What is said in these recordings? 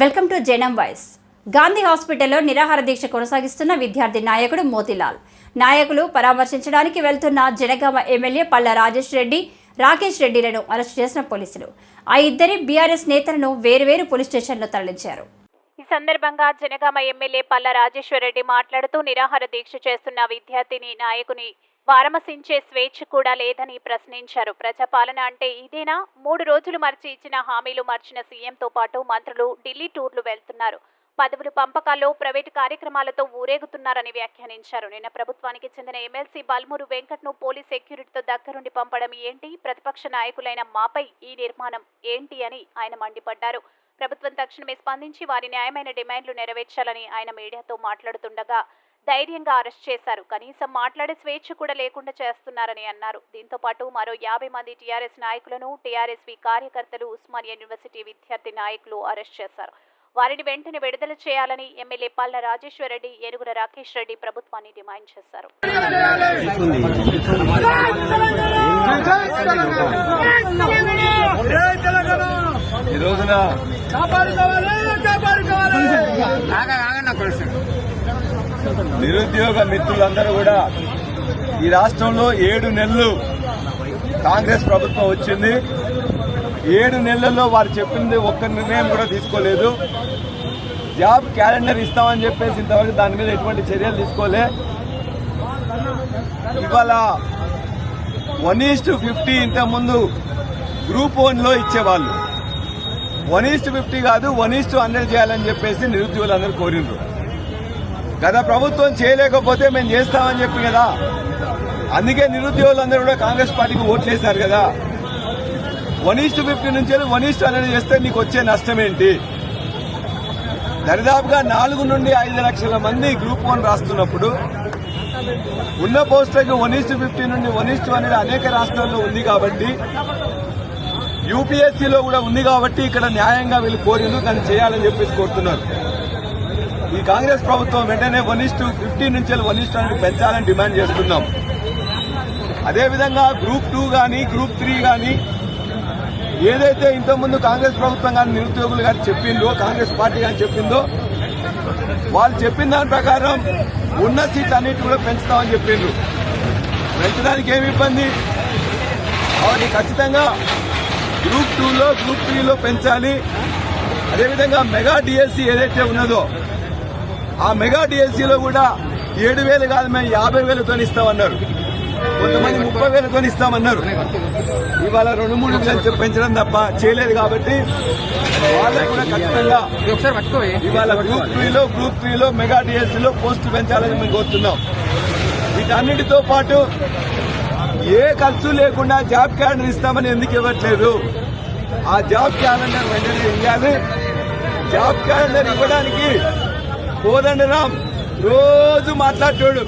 Welcome to Janam voice Gandhi హాస్పిటల్లో నిరాహార దీక్ష కొనసాగిస్తున్న విద్యార్థి నాయకుడు మోతిలాల్. నాయకులు పరామర్శించడానికి వెళ్తున్న జనగామ ఎమ్మెల్యే పల్ల రాజేష్ రెడ్డి రాకేష్ రెడ్డిలను అరెస్ట్ చేసిన పోలీసులు. ఆ ఇద్దరి బీఆర్ఎస్ నేతలను వేరువేరు పోలీస్ స్టేషన్లో తరలించారు. ఈ సందర్భంగా జనగామ ఎమ్మెల్యే పల్ల రాజేశ్వరరెడ్డి మాట్లాడుతూ నిరాహార దీక్ష చేస్తున్న విద్యార్థిని నాయకుని పరామర్శించే స్వేచ్ఛ కూడా లేదని ప్రశ్నించారు. ప్రజాపాలన అంటే ఇదేనా? మూడు రోజులు మర్చి ఇచ్చిన హామీలు మర్చిన సీఎంతో పాటు మంత్రులు ఢిల్లీ టూర్లు వెళ్తున్నారు. పదవులు పంపకాల్లో ప్రైవేటు కార్యక్రమాలతో ఊరేగుతున్నారని వ్యాఖ్యానించారు. నిన్న ప్రభుత్వానికి చెందిన ఎమ్మెల్సీ బల్మూరు వెంకట్ను పోలీస్ సెక్యూరిటీతో దగ్గరుండి పంపడం ఏంటి? ప్రతిపక్ష నాయకులైన మాపై ఈ నిర్మాణం ఏంటి అని ఆయన మండిపడ్డారు. ప్రభుత్వం తక్షణమే స్పందించి వారి న్యాయమైన డిమాండ్లు నెరవేర్చాలని ఆయన మీడియాతో మాట్లాడుతుండగా ధైర్యంగా అరెస్ట్ చేశారు. కనీసం మాట్లాడే స్వేచ్ఛ కూడా లేకుండా చేస్తున్నారని అన్నారు. దీంతో పాటు మరో యాభై మంది టీఆర్ఎస్ నాయకులను టీఆర్ఎస్వి కార్యకర్తలు ఉస్మానియా యూనివర్సిటీ విద్యార్థి నాయకులు అరెస్ట్ చేశారు. వారిని వెంటనే విడుదల చేయాలని ఎమ్మెల్యే పల్ల రాజేశ్వరరెడ్డి ఏనుగుల రాకేష్ రెడ్డి ప్రభుత్వాన్ని డిమాండ్ చేశారు. ఈ రోజున నిరుద్యోగ మిత్రులందరూ కూడా ఈ రాష్ట్రంలో ఏడు నెలలు కాంగ్రెస్ ప్రభుత్వం వచ్చింది. ఏడు నెలల్లో వారు చెప్పింది ఒక్క నిర్ణయం కూడా తీసుకోలేదు. జాబ్ క్యాలెండర్ ఇస్తామని చెప్పేసి ఇంతవరకు దాని మీద ఎటువంటి చర్యలు తీసుకోలే. ఇవాళ వన్ ఈస్ట్ ఫిఫ్టీ ఇంతకుముందు గ్రూప్ వన్లో ఇచ్చేవాళ్ళు. వన్ ఈస్ట్ ఫిఫ్టీ కాదు వన్ ఈస్ట్ హండ్రెడ్ చేయాలని చెప్పేసి నిరుద్యోగులందరూ కోరిండ్రు. గత ప్రభుత్వం చేయలేకపోతే మేము చేస్తామని చెప్పి కదా. అందుకే నిరుద్యోగులందరూ కూడా కాంగ్రెస్ పార్టీకి ఓట్లేశారు కదా. వన్ ఈస్ట్ ఫిఫ్టీ నుంచి వన్ ఈస్ట్ హండ్రెడ్ చేస్తే నీకు వచ్చే నష్టం ఏంటి? దరిదాపుగా నాలుగు నుండి ఐదు లక్షల మంది గ్రూప్ వన్ రాస్తున్నప్పుడు ఉన్న పోస్టులకు వన్ ఈస్ట్ ఫిఫ్టీ నుండి వన్ ఈస్ట్ అనేది అనేక రాష్ట్రాల్లో ఉంది కాబట్టి యూపీఎస్సీలో కూడా ఉంది కాబట్టి ఇక్కడ న్యాయంగా వీళ్ళు కోరిండ్రు దాన్ని చేయాలని చెప్పేసి కోరుతున్నారు. ఈ కాంగ్రెస్ ప్రభుత్వం వెంటనే వన్ ఇస్ టు ఫిఫ్టీ నుంచి వన్ ఇస్ టూ పెంచాలని డిమాండ్ చేస్తున్నాం. అదేవిధంగా గ్రూప్ టూ కానీ గ్రూప్ త్రీ కానీ ఏదైతే ఇంతకుముందు కాంగ్రెస్ ప్రభుత్వం కానీ నిరుద్యోగులు కానీ చెప్పిందో కాంగ్రెస్ పార్టీ కానీ చెప్పిందో వాళ్ళు చెప్పిన దాని ప్రకారం ఉన్న సీట్లు అన్నిటి కూడా పెంచుతామని చెప్పిండ్రు. పెంచడానికి ఏమి ఇబ్బంది? కాబట్టి ఖచ్చితంగా గ్రూప్ టూలో గ్రూప్ త్రీలో పెంచాలి. అదేవిధంగా మెగా డిఎస్సి ఏదైతే ఉన్నదో ఆ మెగా డిఎస్సిలో కూడా ఏడు వేలు కాదు మేము యాభై వేలతో ఇస్తామన్నారు. కొంతమంది ముప్పై వేలతో ఇస్తామన్నారు. ఇవాళ రెండు మూడు వేలు పెంచడం తప్ప చేయలేదు కాబట్టి వాళ్ళకు కూడా ఖచ్చితంగా ఇవాళ గ్రూప్ త్రీలో గ్రూప్ త్రీలో మెగా డిఎస్సిలో పోస్టు పెంచాలని మేము కోరుతున్నాం. వీటన్నిటితో పాటు ఏ ఖర్చు లేకుండా జాబ్ క్యాలెండర్ ఇస్తామని ఎందుకు ఇవ్వట్లేదు? ఆ జాబ్ క్యాలెండర్ వెంటనే ఇవ్వాలి. జాబ్ క్యాలెండర్ ఇవ్వడానికి కోదండరామ్ రోజు మాట్లాడతాడు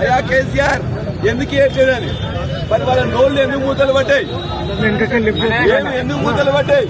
అయ్యా కేసీఆర్ ఎందుకు ఇవ్వట్లేదని మరి వాళ్ళ నోళ్ళు ఎందుకు మూతలు పట్టాయి ఎందుకు మూతలు పట్టాయి